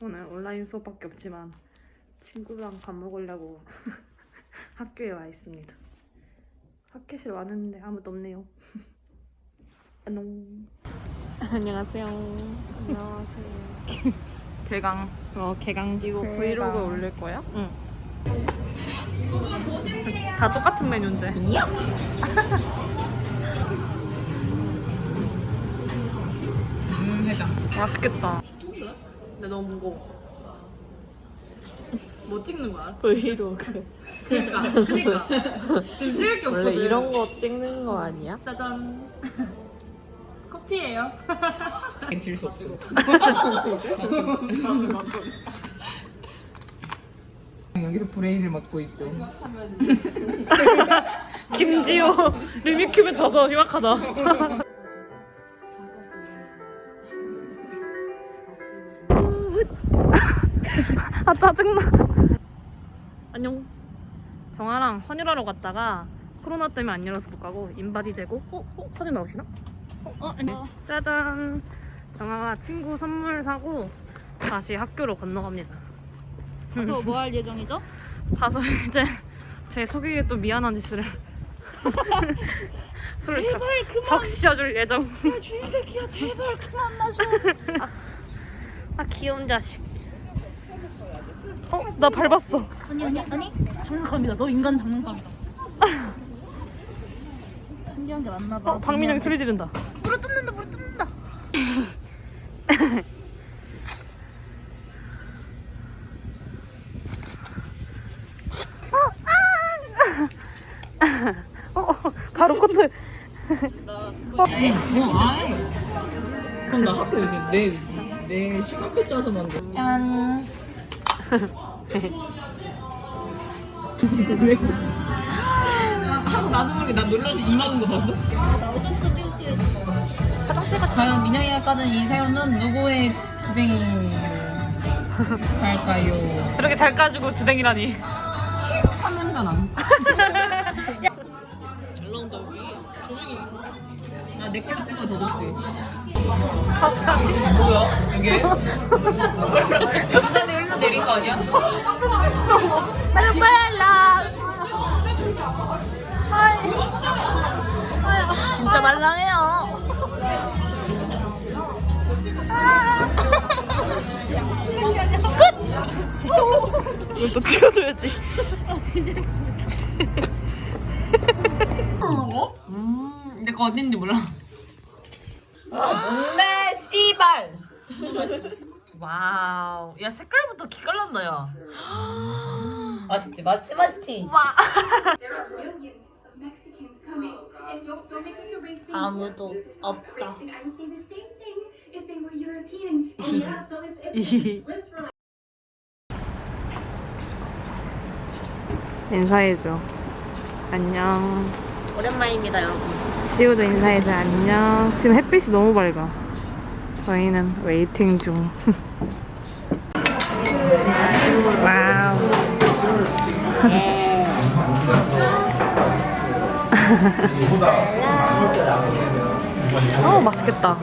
오늘 온라인 수업밖에 없지만 친구랑 밥 먹으려고 학교에 와 있습니다. 학교실 왔는데 아무도 없네요. 안녕. 안녕하세요. 안녕하세요. 개강 어 개강 이거. 브이로그 올릴 거야? 응. 다 똑같은 메뉴인데. 음 해장 맛있겠다. 근데 너무 무거워. 뭐 찍는 거야? 브이로그 그러니까. 그러니까. 지금 찍을 게 없거든. 원래 이런 거 찍는 거 아니야? 짜잔. 커피예요. 질수 없어 여기서 브레인을 맡고 있고 김지호 리미큐브 져서 심각하다. 짜증나. 안녕. 정아랑 헌혈하러 갔다가 코로나 때문에 안 열어서 못 가고 인바디 되고 어? 어? 사진 나오시나? 어? 어? 아니. 짜잔. 정아가 친구 선물 사고 다시 학교로 건너갑니다. 가서 뭐 할 예정이죠? 가서 이제 제 속이에 또 미안한 짓을 술을 적, 적셔줄 예정 주인 새끼야 제발 그만 마셔 아 귀여운 자식 어? 나 밟았어. 아니 아니 아니? 장난감이다. 너 인간 장난감이다. 신기한 게 많나봐. 어, 박민영이 소리 지른다. 물을 뜯는다 물을 뜯는다. 어, 어 바로 어. 아이. 그럼 나 학교 이제 내, 내 시간표 짜서 만들 짠. 왜? 하고 나도 모르게 나 놀라서 이 맞은 거 봤어? 어쩌면서 찍을 수 있어 과연 민영이가 까는 이 새우는 누구의 주댕이 갈까요? 저렇게 잘 까지고 주댕이라니 화면가 남. 잘 나온다 우리 조명이 아, 내 걸로 찍어 더 좋지. 갑자기 뭐야, 이게? 아니야? 빨리 빨라 진짜 말랑해요. 이건 또 찍어줘야지. 음, 내거 어딘지 몰라. 뭔데, 씨발! 와우 야 색깔부터 기깔난다 야 맛있지, 맛있지, 맛있지. There are millions of Mexicans coming, and don't don't make this a race thing. 아무도 This is not a 없다. race thing. I would say the same thing if they were European. Oh yeah, so if, if Swiss were like. 인사해줘 안녕 오랜만입니다 여러분 지우도 인사해줘 안녕 지금 햇빛이 너무 밝아 저희는 웨이팅 중. 와우. 어 맛있겠다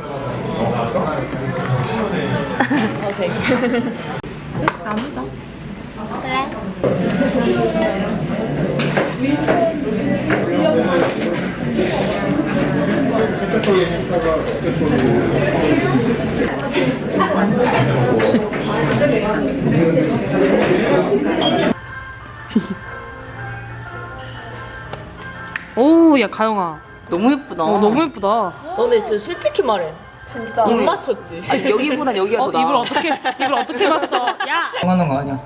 오 야 가영아 너무 예쁘다. 어, 너무 예쁘다 너 근데 진짜 솔직히 말해 진짜 입 맞췄지 아니, 여기보단 여기가 어, 더 입을 나아. 어떻게 입을 어떻게 맞춰 야 하는 거 아니야?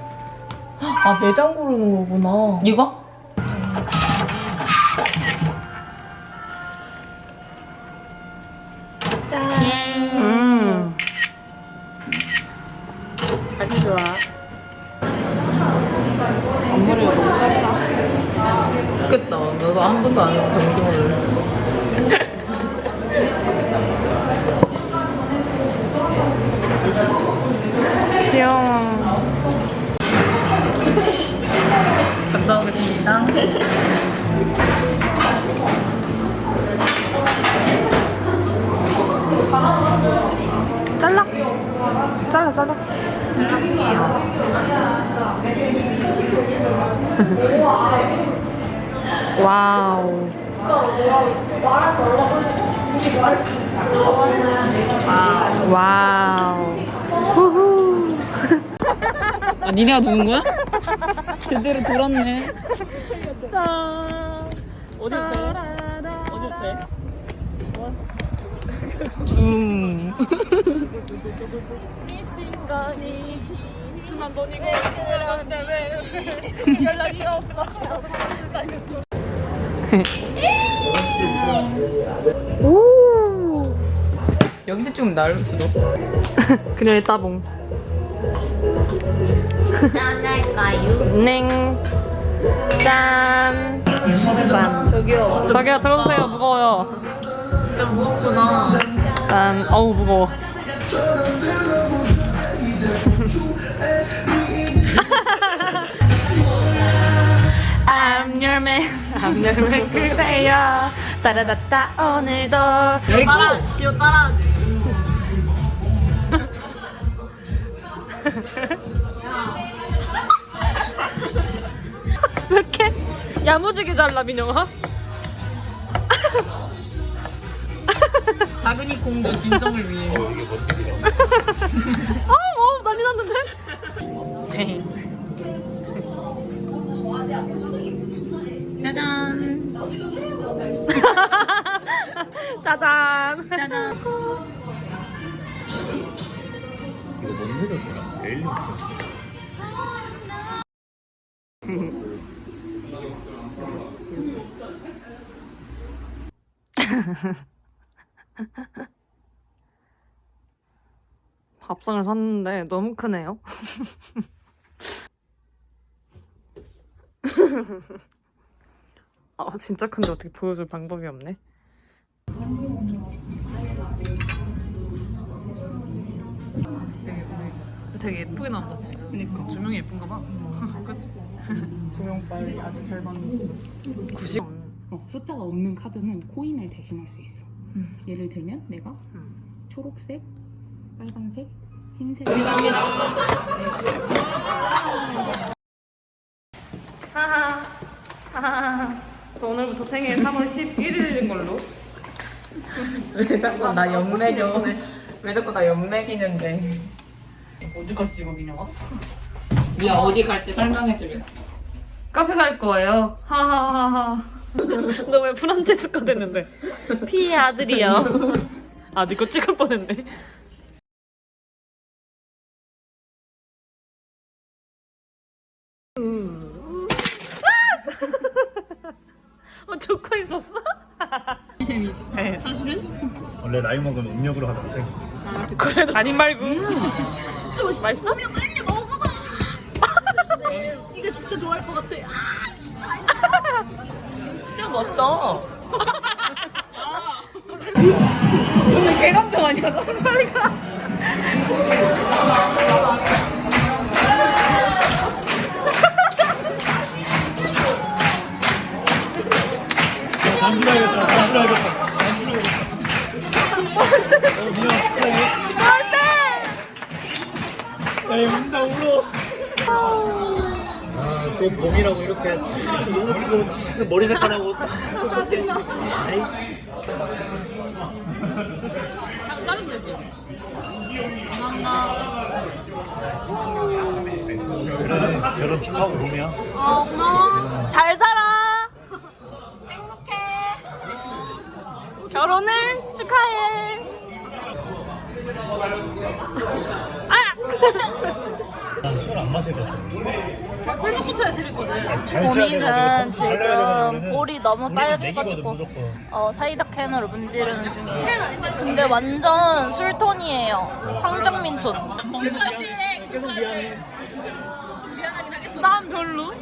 아 매장 고르는 거구나 이거? 음. 아주 좋아 앞머리가 너무 짧다. 좋겠다. 너도 한 번도 안 해본 정성을. 귀여워 갔다 오겠습니다. 잘라 잘라 잘라. 와우. 와우. 후후. 아, 니네가 도는 거야? 제대로 돌았네. 어디부터 어디부터 해? 음. 미친 거니 한 번이고 그런데 왜 연락이 없어 오 여기서 좀 나을 수도. 그녀의 따봉 짠할까요? 냉 짠. 짠. 저기요. 저기요 들어주세요 무거워요. 진짜 무겁구나. 짠. 어우 무거워. I'm your man, I'm your man 그래요. 따라다따 오늘도. 따라, 지호 따라. 왜 이렇게 야무지게 잘라 민영아? 작은이 공도 진정을 위해. 아, 어, 난리 났는데? 네. 짜잔. 짜잔. 짜잔. 이거 못 내렸구나. 에일리. 밥상을 샀는데 너무 크네요. 아 진짜 큰데 어떻게 보여줄 방법이 없네. 되게 예쁘게 나온다 지금. 그니까 조명이 예쁜가 봐. 그치? 조명 빨리 아주 잘 받는 90. 어, 숫자가 없는 카드는 코인을 대신할 수 있어 예를 들면 내가 초록색, 빨간색, 흰색 하하. 하하. 저 오늘부터 생일 3월 11일인 걸로. 왜 자꾸 나 연맥여? 왜 자꾸 나 연맥이는데? 어디까지 찍어 민영아? 네가 어디 갈지 설명해주게. 카페 갈 거예요. 하하하하. 너 왜 프란체스카 됐는데? 피의 아들이요. 아, 니거 찍을 뻔했네. 어, 듣고 있었어? 재미 네. 사실은 원래 나이 먹으면 음력으로 하자. 생 그래도 아닌 말고. 진짜 맛있어. 맛있어? 이거 진짜 좋아할 것 같아 진짜 멋있다. 오늘 개감정 아니야? 안 불어야겠다. 안 불어야겠다. 안 불어야겠다. 어, 미안. 에이, 운다, 울어. 아, 또 봄이라고 이렇게 울고 머리 색깔하고 짜증나. 아이씨. 그래, 결혼 축하하고 봄이야. 어, 고마워. 잘 살아. 행복해. 결혼을 축하해. 술안 마실 거 좋아. 술 먹고 쳐야 재밌거든. 내야 지금 볼이 너무 빨개가지고. 어, 사이다 캔으로 문지르는 중이에요. 근데 완전 술톤이에요. 황정민 톤. 난 별로.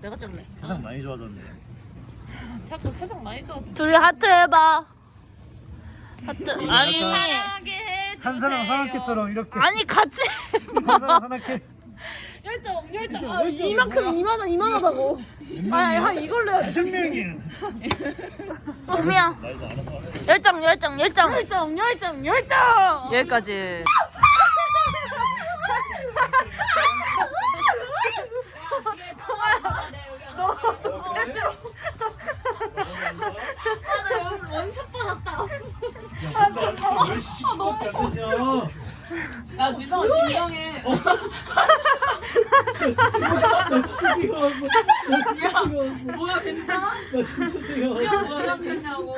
내가 쪘네. 세상 많이 좋아졌네. 자꾸 세상 많이 좋아. 둘이 하트 해봐. 하트. 아니, 한사랑 산악회처럼 이렇게. 아니 같이. 한사랑 산악회 열정 열정. 아, 열정, 이만큼 이만하 이만하다고. 아니 한 이걸로 해야 돼 신명이에요. 범이야 열정 열정 열정. 열정 열정 열정. 여기까지. 아, 네, 너무 애처럼 야 지성아 진정해. 나 진짜 생각났어. 나 진짜 생각났어. 뭐야 괜찮아? 나 진짜 생각났어. 누가 감췄냐고.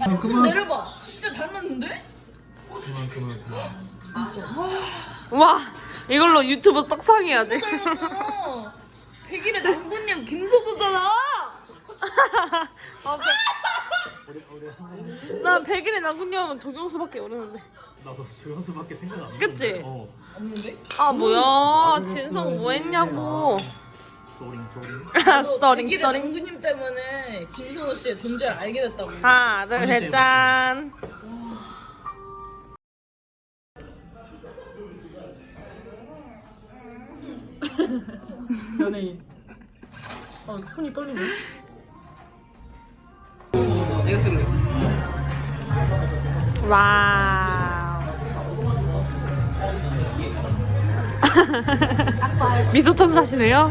아, 그만. 내려봐. 진짜 닮았는데? 그만 그만 그만. 와 이걸로 유튜브 떡상해야지. 닮았잖아. 백일의 장군님 김소두잖아. 우리. 난 백일의 나군님은 도경수밖에 모르는데. 나도 조영수밖에 생각 안 나. 그치? 어. 없는데? 아 뭐야 아, 진성 뭐. 했냐고. 소링 소링. 백일의 썰링. 장군님 때문에 김선호 씨의 존재를 알게 됐다고. 하나 둘셋 짠. 연예인. 어 손이 떨리네. 내가 쓸래. 와우. 미소 천사시네요.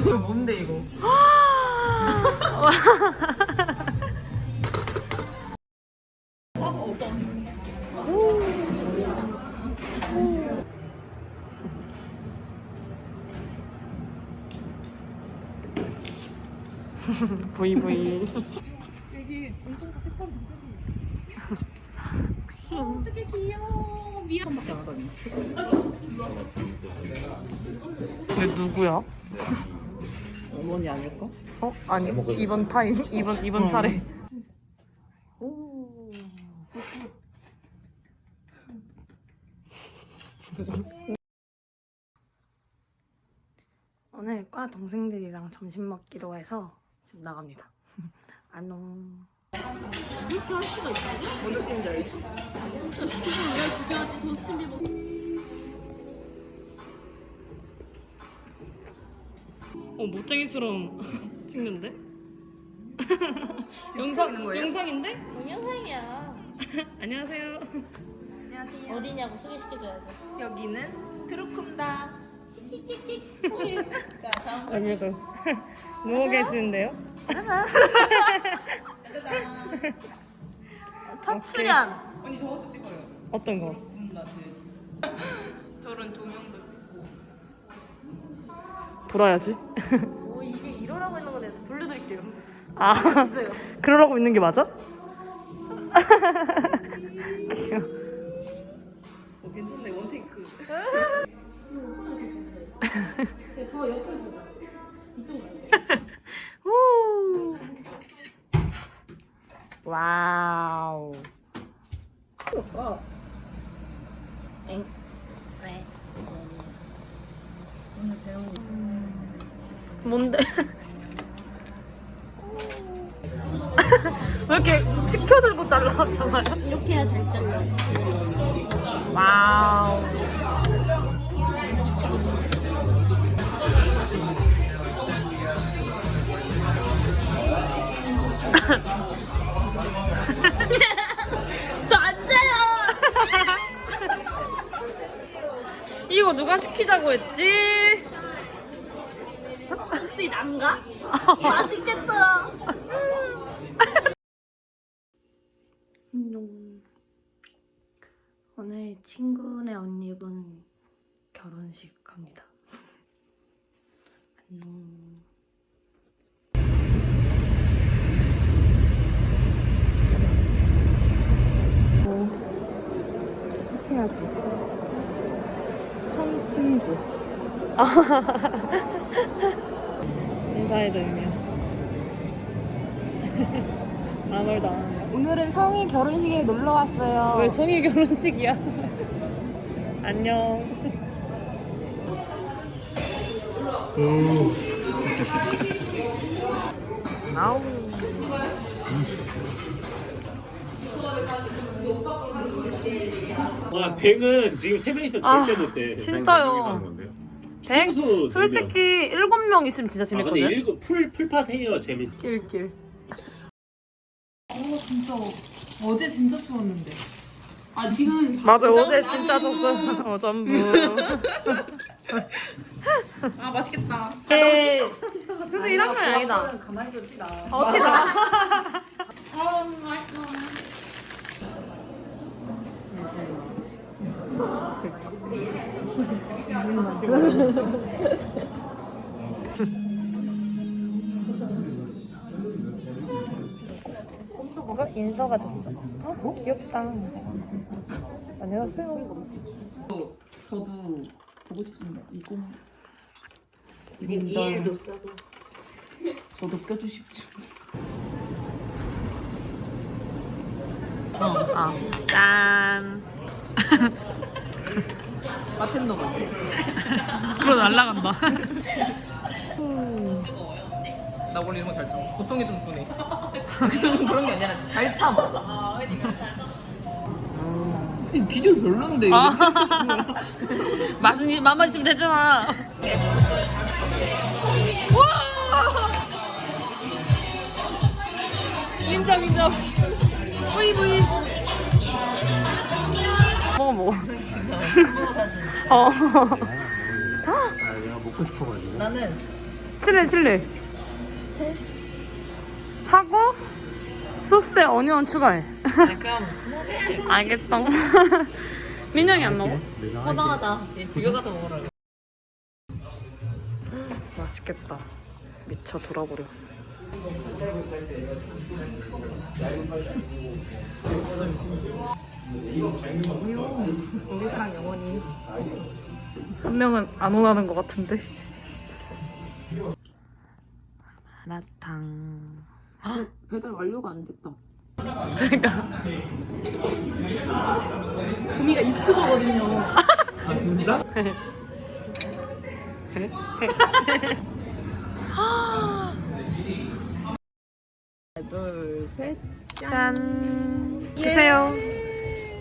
이거 뭔데 이거? 아닐까? 어? 아니 이번 타임 이번 이번 차례. 오. 오늘 과 동생들이랑 점심 먹기로 해서 지금 나갑니다. 안녕. 뭔 느낌인지 알겠어? 어 못쟁이스러운 찍는데? 영상 있는 거예요? 영상인데? 동영상이야. 안녕하세요. 안녕하세요. 어디냐고 소개시켜줘야죠. 여기는 드루쿰다. 자, 다음 아니고 누워 계시는데요? 짜자잔. 첫 출연. 언니 저것도 찍어요. 어떤 거? 군다 제. 저런 조명도 돌아야지. 오 이게 이러라고 했는 거에서 돌려드릴게요. 아 그러라고 있는 게 맞아? 귀여워. 어 괜찮네 원테이크. 후. 와우. 엥? 왜? 오늘 배운 거. 뭔데? 왜 이렇게 치켜들고 잘라왔잖아요? 이렇게 해야 잘 잘라. 와우. 저 앉아요. 이거 누가 시키자고 했지? 혹시 난가? 맛있겠다. 안녕. 오늘 친구네 언니분 결혼식 갑니다. 안녕. 뭐 해야지. 성친구. 인사해줘, 유미야. 아무 말도 안 하네. 오늘은 성희 결혼식에 놀러 왔어요. 왜 송이 결혼식이야? 안녕. 아우. 와 뱅은 지금 세 명이서 아, 절대 못해. 진짜요. 백? 최소 네 명. 솔직히 일곱 명 있으면 진짜 아 근데 재밌거든. 일곱 풀 풀팟 해요 재밌어. 낄낄. 진짜 어제 진짜 추웠는데. 아 지금 맞아 어제 진짜 덥어. 어 전부. 아 맛있겠다. 예. 근데 이런 건 아니다. 가만히 둡시다. 어떻게 나? 어? 인서가 줬어. 어? 귀엽다. 안녕하세요. 저도 보고 싶습니다. 이거 이일도 써도 저도 껴주십시오. 아, 짠. 바텐더 같아. 불어 날라간다. 나 원래 이런 거 잘 참아. 보통이 좀 둔해. 그런 게 아니라 잘 참아. 음. 비주얼 별론데 이거. 아. 맛은 맛만 있으면 되잖아. 와! 인정 인정. 부이 부이. 먹어 먹어. 어. 아 내가 먹고 싶어가지고 나는 칠레 칠레. 하고 소스에 어니언 추가해. 약간 알겠어. 민영이 안 먹어? 내가 허당하다. 집에 가서 먹으라. 맛있겠다. 미쳐 돌아버려. 우리 사랑 영원히. 한 명은 안 원하는 것 같은데. 마라탕. 배달 완료가 안 됐다. 그러니까 구미가 유튜버거든요. 아 진짜? 둘, 셋. 짠. 드세요.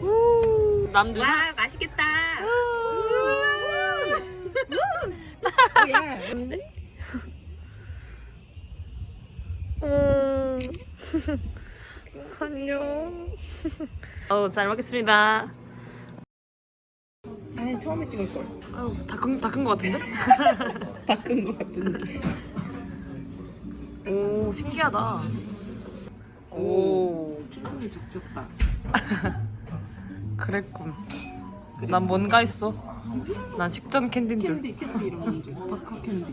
우. 남들. 와, 맛있겠다. 음. 안녕. 어우 잘 먹겠습니다. 아니, 처음에 찍을 걸. 아유 다큰다큰것 같은데? 닦은 것 같은데. 오 신기하다. 오 충분히 적적다. 그랬군. 난 뭔가 했어. 난 식전 캔디인 줄. 캔디, 캔디 이런 건 줄 바카 캔디.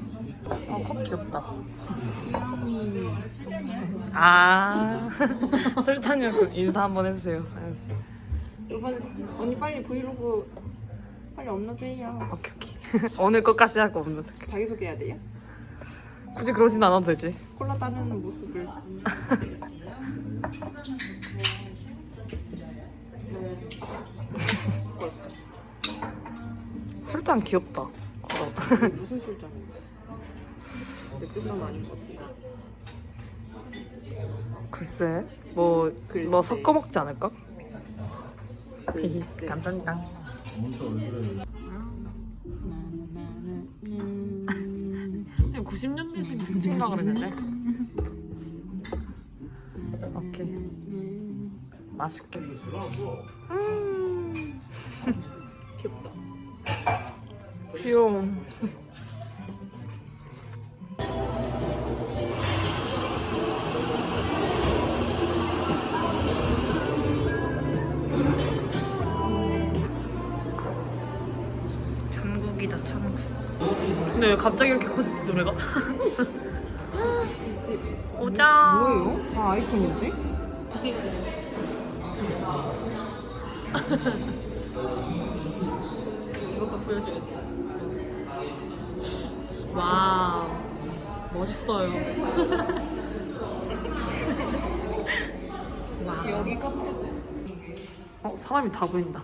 어, 컵 귀엽다. 귀여미. 아 술탄이었군. 인사 한번 해주세요. 알았어. 이번 언니 빨리 브이로그 빨리 업로드해요. 오케이 오케이. 오늘 것까지 하고 없는 색. 자기 소개해야 돼요? 굳이 그러진 않아도 되지. 콜라 따르는 모습을. 술탄 귀엽다. 걸어. 무슨 술잔이야? 맥주잔 아닌 것 같은데. 글쎄 뭐, 글쎄. 뭐 섞어 먹지 않을까? 글쎄. 감사합니다. 음. 90년대생 등친가 그랬는데. 맛있게. 음. 귀엽다. 귀여워. 천국이다 천국. 근데 왜 갑자기 이렇게 커지 노래가? 오자. 뭐예요? 다 아이폰인데? 이것도 보여줘야지. 와 멋있어요. 와. 여기 카페도. 어 사람이 다 보인다.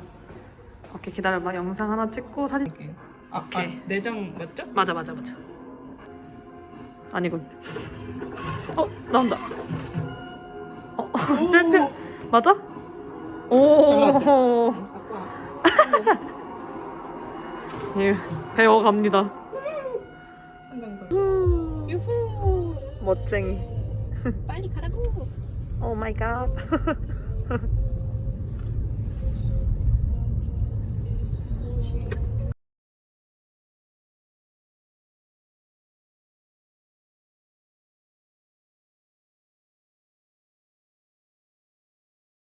오케이 기다려봐 영상 하나 찍고 사진. 아, 오케이. 아, 내장 맞죠? 맞아 맞아 맞아. 아니군. 어 나온다. 어 실패. 맞아? 오. 아싸. 예 배워갑니다. 더. 유후. 멋쟁이. 빨리 가라고. 오 마이 갓.